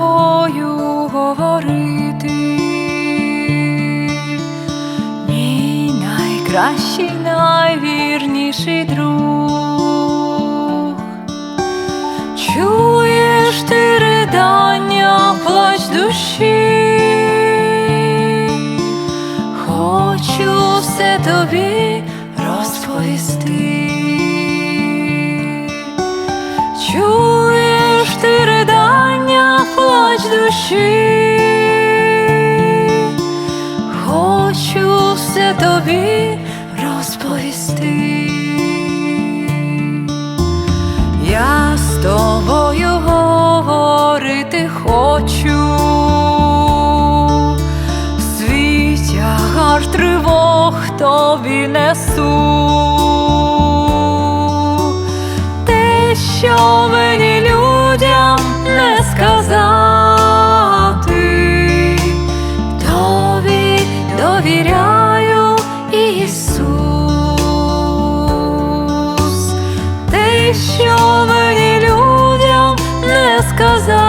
тобою говорити, мій найкращий, найвірніший друг, чуєш ти ридання, плач душі, хочу все тобі розповісти. Чуєш душі, хочу все тобі розповісти. Я з тобою говорити хочу, свій тягар тривог тобі несу. Те, що мені goes on.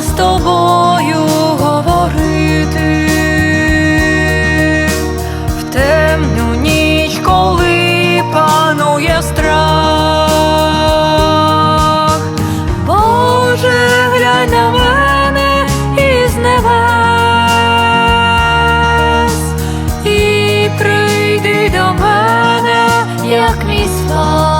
З тобою говорити в темну ніч, коли панує страх. Боже, глянь на мене із небес і прийди до мене, як мій спас.